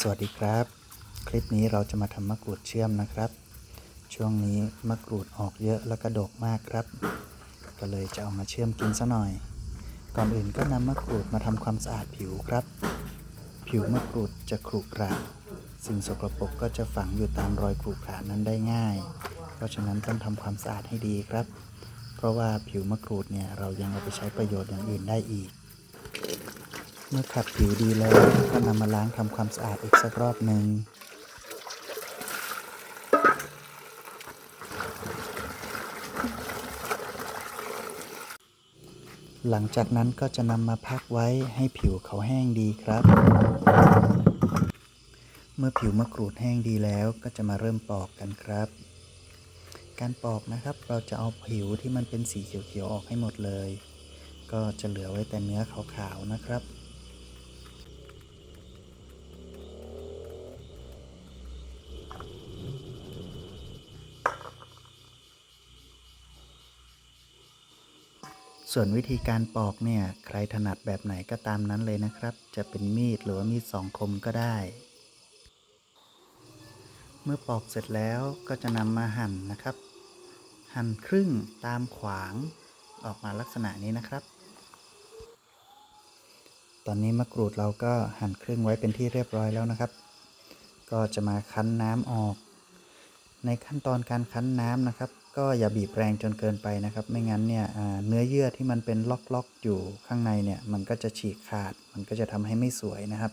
สวัสดีครับ คลิปนี้เราจะมาทำมะกรูดเชื่อมนะครับ ช่วงนี้มะกรูดออกเยอะและกระดกมากครับ ก็เลยจะเอามาเชื่อมกินซะหน่อย ก่อนอื่นก็นำมะกรูดมาทำความสะอาดผิวครับ ผิวมะกรูดจะขรุขระสิ่งสกปรกก็จะฝังอยู่ตามรอยขรุขระนั้นได้ง่าย เพราะฉะนั้นต้องทำความสะอาดให้ดีครับ เพราะว่าผิวมะกรูดเนี่ยเรายังเอาไปใช้ประโยชน์อย่างอื่นได้อีก เมื่อขัดผิวดีแล้วก็นำมาล้างทำความสะอาดอีกสักรอบหนึ่งหลังจากนั้นก็จะนำมาพักไว้ให้ผิวเขาแห้งดีครับ เมื่อผิวมะกรูดแห้งดีแล้วก็จะมาเริ่มปอกกันครับ การปอกนะครับเราจะเอาผิวที่มันเป็นสีเขียวๆออกให้หมดเลย ก็จะเหลือไว้แต่เนื้อขาวๆนะครับ ส่วนวิธีการปอกเนี่ยใครถนัดแบบไหนก็ตามนั้นเลยนะครับ จะเป็นมีดหรือว่ามีดสองคมก็ได้ เมื่อปอกเสร็จแล้วก็จะนำมาหั่นนะครับ หั่นครึ่งตามขวางออกมาลักษณะนี้นะครับ ตอนนี้มะกรูดเราก็หั่นครึ่งไว้เป็นที่เรียบร้อยแล้วนะครับ ก็จะมาคั้นน้ำออก ในขั้นตอนการคั้นน้ำนะครับ ก็อย่าบีบแรงจนเกินไปนะครับ ไม่งั้นเนี่ยเนื้อเยื่อที่มันเป็นล็อกๆอยู่ข้างในเนี่ยมันก็จะฉีกขาด มันก็จะทำให้ไม่สวยนะครับ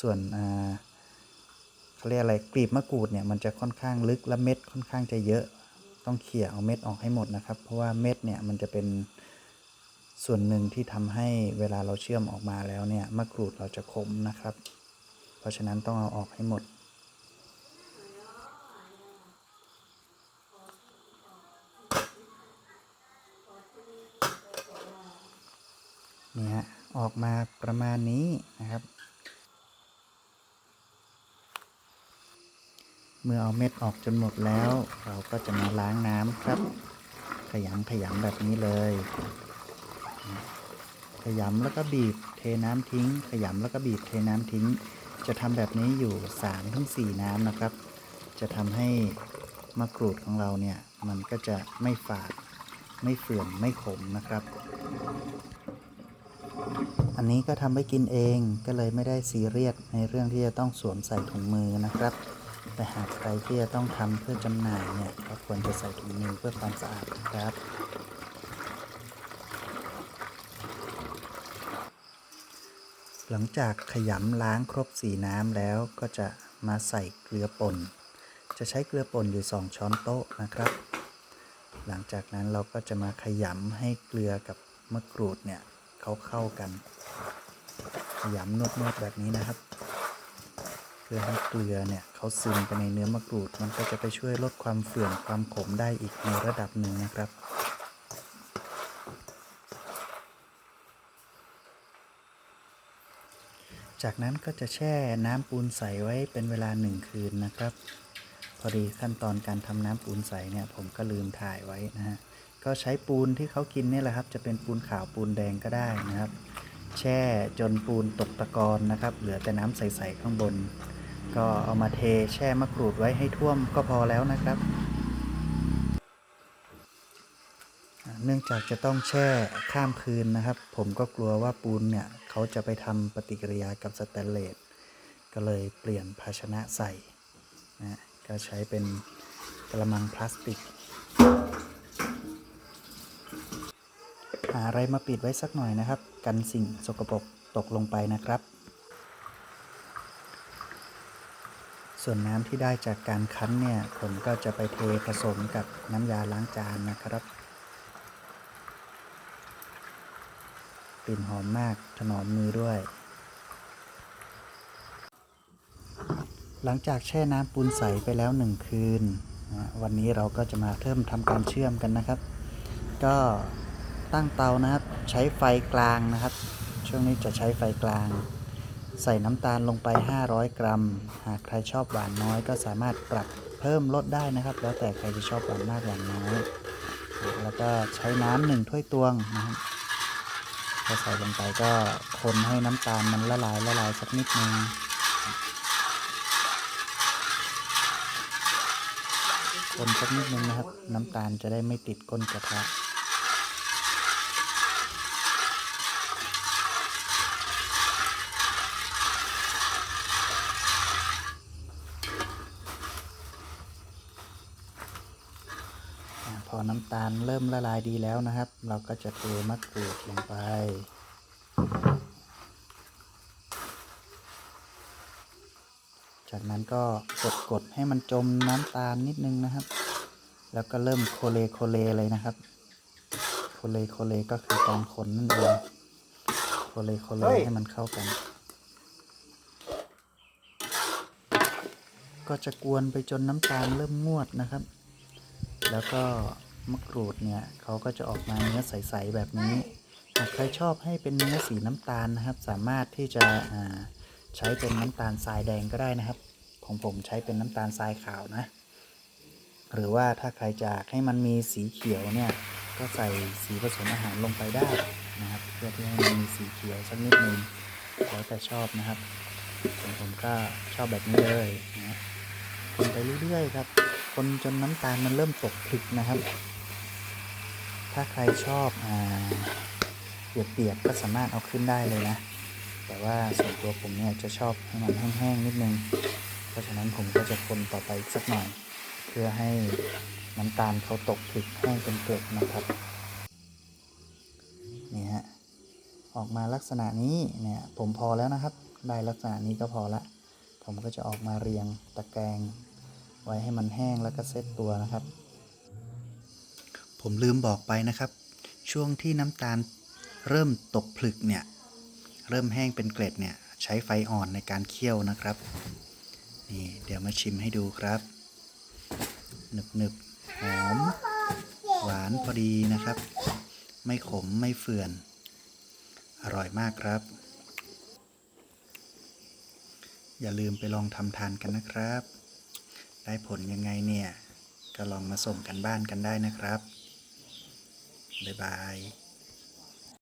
ส่วนเขาเรียกอะไรกลีบมะกรูดเนี่ยมันจะค่อนข้างลึกและเม็ดค่อนข้างจะเยอะ ต้องเขี่ยเอาเม็ดออกให้หมดนะครับ เพราะว่าเม็ดเนี่ยมันจะเป็นส่วนหนึ่งที่ทำให้เวลาเราเชื่อมออกมาแล้วเนี่ยมะกรูดเราจะขมนะครับ เพราะฉะนั้นต้องเอาออกให้หมด นี่ฮะออกมาประมาณนี้นะครับ เมื่อเอาเม็ดออกจนหมดแล้ว เราก็จะมาล้างน้ำครับ ขยำขยำแบบนี้เลย ขยำแล้วก็บีบเทน้ำทิ้ง ขยำแล้วก็บีบเทน้ำทิ้ง จะทำแบบนี้อยู่3ถึง4น้ำนะครับ จะทำให้มะกรูดของเราเนี่ยมันก็จะไม่ฝาดไม่เฟื่อนไม่ขมนะครับ อันนี้ก็ทำไว้กินเองก็เลยไม่ได้ซีเรียสในเรื่องที่จะต้องสวมใส่ถุงมือนะครับ แต่หากใครที่จะต้องทำเพื่อจำหน่ายเนี่ยก็ควรจะใส่ถุงมือเพื่อความสะอาดนะครับหลังจากขยำล้างครบสีน้ำแล้วก็จะมาใส่เกลือป่น จะใช้เกลือป่นอยู่ 2 ช้อนโต๊ะนะครับ หลังจากนั้นเราก็จะมาขยำให้เกลือกับมะกรูดเนี่ย เขาเข้ากันขยำนวดๆแบบนี้นะครับ เพื่อให้เกลือเนี่ยเขาซึมไปในเนื้อมะกรูด มันก็จะไปช่วยลดความเฟื่อนความขมได้อีกในระดับหนึ่งนะครับจากนั้นก็จะแช่น้ำปูนใสไว้เป็นเวลาหนึ่งคืนนะครับ พอดีขั้นตอนการทำน้ำปูนใสเนี่ยผมก็ลืมถ่ายไว้นะฮะ ก็ใช้ปูนที่เขากินเนี่ยแหละครับ จะเป็นปูนขาวปูนแดงก็ได้นะครับ แช่จนปูนตกตะกอนนะครับ เหลือแต่น้ำใสๆข้างบน ก็เอามาเทแช่มะกรูดไว้ให้ท่วมก็พอแล้วนะครับ เนื่องจากจะต้องแช่ข้ามคืนนะครับ ผมก็กลัวว่าปูนเนี่ยเขาจะไปทำปฏิกิริยากับสแตนเลสก็เลยเปลี่ยนภาชนะใส่นะก็ใช้เป็นกระมังพลาสติก หาอะไรมาปิดไว้สักหน่อยนะครับ กันสิ่งสกปรกตกลงไปนะครับ ส่วนน้ำที่ได้จากการคั้นเนี่ย ผมก็จะไปเทผสมกับน้ำยาล้างจานนะครับกลิ่นหอมมากถนอมมือด้วย หลังจากแช่น้ำปูนใสไปแล้วหนึ่งคืน วันนี้เราก็จะมาเริ่มทำการเชื่อมกันนะครับ ก็ ตั้งเตานะครับ ใช้ไฟกลางนะครับ ช่วงนี้จะใช้ไฟกลาง ใส่น้ำตาลลงไป 500 กรัม หากใครชอบหวานน้อยก็สามารถปรับเพิ่มลดได้นะครับ แล้วแต่ใครจะชอบหวานมากหวานน้อยแล้วก็ใช้น้ำหนึ่งถ้วยตวงนะครับพอใส่ลงไปก็คนให้น้ำตาลมันละลายละลายสักนิดนึงคนสักนิดนึงนะครับ น้ำตาลจะได้ไม่ติดก้นกระทะ พอน้ำตาลเริ่มละลายดีแล้วนะครับ เราก็จะเทมะกรูดลงไป จากนั้นก็กดกดให้มันจมน้ำตาลนิดนึงนะครับ แล้วก็เริ่มโคเลโคเลเลยนะครับ โคเลโคเลก็คือการคนนั่นเองโคเลโคเลให้มันเข้ากัน ก็จะกวนไปจนน้ำตาลเริ่มงวดนะครับ แล้วก็มะกรูดเนี่ยเขาก็จะออกมาเนื้อใสๆแบบนี้หากใครชอบให้เป็นเนื้อสีน้ำตาลนะครับ สามารถที่จะใช้เป็นน้ำตาลทรายแดงก็ได้นะครับ ของผมใช้เป็นน้ำตาลทรายขาวนะ หรือว่าถ้าใครจะให้มันมีสีเขียวเนี่ยก็ใส่สีผสมอาหารลงไปได้นะครับ เพื่อที่ให้มันมีสีเขียวสักนิดหนึ่งแล้วแต่ชอบนะครับของผมก็ชอบแบบนี้เลยนะคนไปเรื่อยๆครับ คนจนน้ำตาลมันเริ่มตกผลึกนะครับ ถ้าใครชอบอ่าเปียกๆก็สามารถเอาขึ้นได้เลยนะ แต่ว่าส่วนตัวผมเนี่ยจะชอบให้มันแห้งๆนิดนึง เพราะฉะนั้นผมก็จะคนต่อไปอีกสักหน่อย เพื่อให้น้ำตาลเขาตกผลึกแห้งเป็นเกล็ดนะครับนี่ฮะออกมาลักษณะนี้เนี่ยผมพอแล้วนะครับ ได้ลักษณะนี้ก็พอละ ผมก็จะออกมาเรียงตะแกรง ไว้ให้มันแห้งแล้วก็เซตตัวนะครับ ผมลืมบอกไปนะครับ ช่วงที่น้ำตาลเริ่มตกผลึกเนี่ย เริ่มแห้งเป็นเกล็ดเนี่ย ใช้ไฟอ่อนในการเคี่ยวนะครับ นี่เดี๋ยวมาชิมให้ดูครับหนึบหนึบหอม หวานพอดีนะครับ ไม่ขมไม่เฟื่อน อร่อยมากครับ อย่าลืมไปลองทำทานกันนะครับ ได้ผลยังไงเนี่ย ก็ลองมาส่งกันบ้านกันได้นะครับ บ๊ายบาย